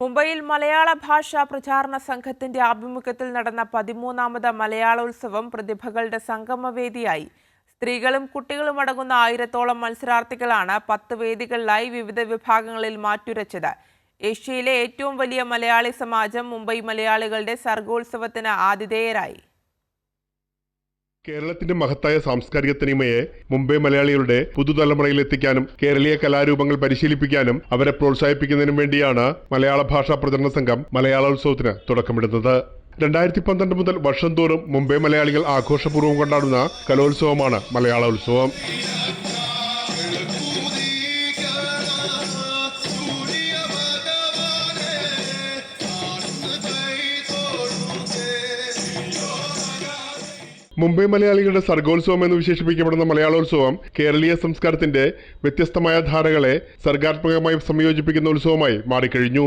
മുംബൈയിൽ മലയാള ഭാഷാ പ്രചാരണ സംഘത്തിന്റെ ആഭിമുഖ്യത്തിൽ നടന്ന പതിമൂന്നാമത് മലയാളോത്സവം പ്രതിഭകളുടെ സംഗമവേദിയായി. സ്ത്രീകളും കുട്ടികളും അടങ്ങുന്ന ആയിരത്തോളം മത്സരാർത്ഥികളാണ് പത്ത് വേദികളിലായി വിവിധ വിഭാഗങ്ങളിൽ മാറ്റുരച്ചത്. ഏഷ്യയിലെ ഏറ്റവും വലിയ മലയാളി സമാജം മുംബൈ മലയാളികളുടെ സർഗോത്സവത്തിന് ആതിഥേയരായി. കേരളത്തിന്റെ മഹത്തായ സാംസ്കാരിക തനിമയെ മുംബൈ മലയാളികളുടെ പുതുതലമുറയിൽ എത്തിക്കാനും കേരളീയ കലാരൂപങ്ങൾ പരിശീലിപ്പിക്കാനും അവരെ പ്രോത്സാഹിപ്പിക്കുന്നതിനും വേണ്ടിയാണ് മലയാള ഭാഷാ പ്രചരണ സംഘം മലയാളോത്സവത്തിന് തുടക്കമിടുന്നത്. രണ്ടായിരത്തി പന്ത്രണ്ട് മുതൽ വർഷം തോറും മുംബൈ മലയാളികൾ ആഘോഷപൂർവം കൊണ്ടാടുന്ന കലോത്സവമാണ് മലയാളോത്സവം. മുംബൈ മലയാളികളുടെ സർഗോത്സവം എന്ന് വിശേഷിപ്പിക്കപ്പെടുന്ന മലയാളോത്സവം കേരളീയ സംസ്കാരത്തിന്റെ വ്യത്യസ്തമായ ധാരകളെ സർഗാത്മകമായി സംയോജിപ്പിക്കുന്ന ഉത്സവമായി മാറിക്കഴിഞ്ഞു.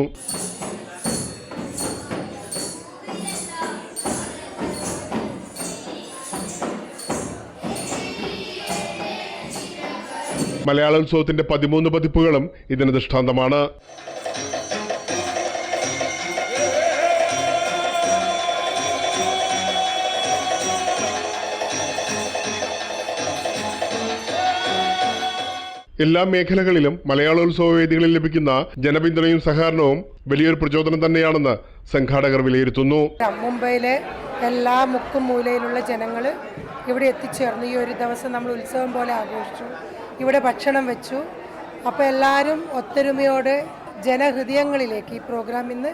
മലയാളോത്സവത്തിന്റെ പതിമൂന്ന് പതിപ്പുകളും ഇതിന് ദൃഷ്ടാന്തമാണ്. എല്ലാ മേഖലകളിലും മലയാളോത്സവ വേദികളിൽ ലഭിക്കുന്ന ജനപിന്തുണയും സഹകരണവും വലിയൊരു പ്രചോദനം തന്നെയാണെന്ന് സംഘാടകർ വിലയിരുത്തുന്നു. മുംബൈയിലെ എല്ലാ മുക്കും മൂലയിലുള്ള ജനങ്ങൾ ഇവിടെ എത്തിച്ചേർന്നു. ഈ ഒരു ദിവസം നമ്മൾ ഉത്സവം പോലെ ആഘോഷിച്ചു. ഇവിടെ ഭക്ഷണം വെച്ചു. അപ്പോൾ എല്ലാവരും ഒത്തൊരുമയോടെ ജനഹൃദയങ്ങളിലേക്ക് ഈ പ്രോഗ്രാം ഇന്ന്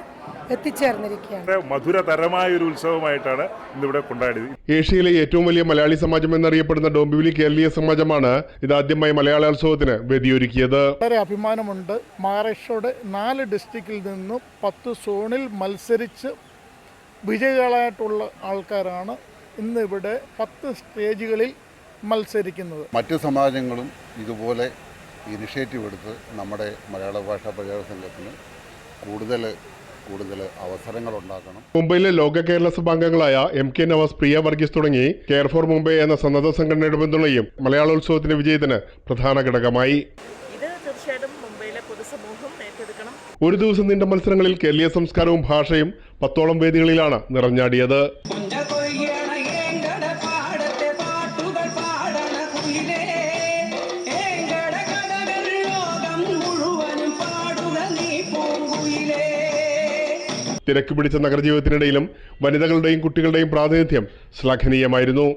എത്തിച്ചേർന്നിരിക്കുകയാണ്. മധുരതരമായ ഒരു ഉത്സവമായിട്ടാണ് ഇന്നിവിടെ കൊണ്ടാടിയത് ഏഷ്യയിലെ ഏറ്റവും വലിയ മലയാളി സമാജം എന്നറിയപ്പെടുന്ന ഡോംബിവിലി കേരളീയ സമാജമാണ് ഇതാദ്യമായി മലയാളോത്സവത്തിന് വേദിയൊരുക്കിയത് വളരെ അഭിമാനമുണ്ട്. മഹാരാഷ്ട്രയുടെ നാല് ഡിസ്ട്രിക്റ്റിൽ നിന്നും പത്ത് സോണിൽ മത്സരിച്ച് വിജയികളായിട്ടുള്ള ആൾക്കാരാണ് ഇന്ന് ഇവിടെ പത്ത് സ്റ്റേജുകളിൽ മത്സരിക്കുന്നത്. മറ്റ് സമാജങ്ങളും ഇതുപോലെ ഇനിഷ്യേറ്റീവ് എടുത്ത് നമ്മുടെ മലയാള ഭാഷാ പ്രചാരണ സംഘത്തിന് കൂടുതൽ കൂടുതൽ അവസരങ്ങൾ ഉണ്ടാക്കണം മുംബൈയിലെ ലോക കേരള സഭ അംഗങ്ങളായ എം കെ നവാസ് പ്രിയ വർഗീസ് തുടങ്ങി കെയർ ഫോർ മുംബൈ എന്ന സന്നദ്ധ സംഘടനയുടെ പിന്തുണയും മലയാളോത്സവത്തിന്റെ വിജയത്തിന് പ്രധാന ഘടകമായി. ഇത് തീർച്ചയായിട്ടും മുംബൈയിലെ പൊതുസമൂഹം ഏറ്റെടുക്കണം. ഒരു ദിവസം നീണ്ട മത്സരങ്ങളിൽ കേരളീയ സംസ്കാരവും ഭാഷയും പത്തോളം വേദികളിലാണ് നിറഞ്ഞാടിയത്. തിരക്ക് പിടിച്ച നഗരജീവിതത്തിനിടയിലും വനിതകളുടെയും കുട്ടികളുടെയും പ്രാതിനിധ്യം ശ്ലാഘനീയമായിരുന്നു.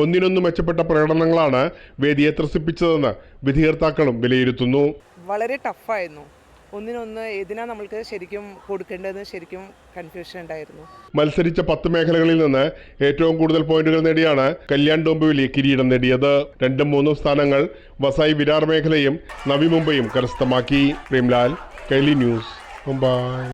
ഒന്നിനൊന്ന് മെച്ചപ്പെട്ട പ്രകടനങ്ങളാണ് വേദിയെ ത്രസിപ്പിച്ചതെന്ന് വിധികർത്താക്കളും വിലയിരുത്തുന്നു. വളരെ ടഫായിരുന്നു ഒന്നിനൊന്ന് ഏതിനാ നമ്മൾക്ക് ശരിക്കും കൊടുക്കേണ്ടതെന്ന് ശരിക്കും കൺഫ്യൂഷൻ ഉണ്ടായിരുന്നു. മത്സരിച്ച പത്ത് മേഖലകളിൽ നിന്ന് ഏറ്റവും കൂടുതൽ പോയിന്റുകൾ നേടിയാണ് കല്യാൺ ഡോംബുവിലി കിരീടം നേടിയത്. രണ്ടും മൂന്നും സ്ഥാനങ്ങൾ വസായി വിരാർ മേഖലയും നവി മുംബൈയും കരസ്ഥമാക്കി. പ്രേംലാൽ കൈലി ന്യൂസ് മുംബൈ.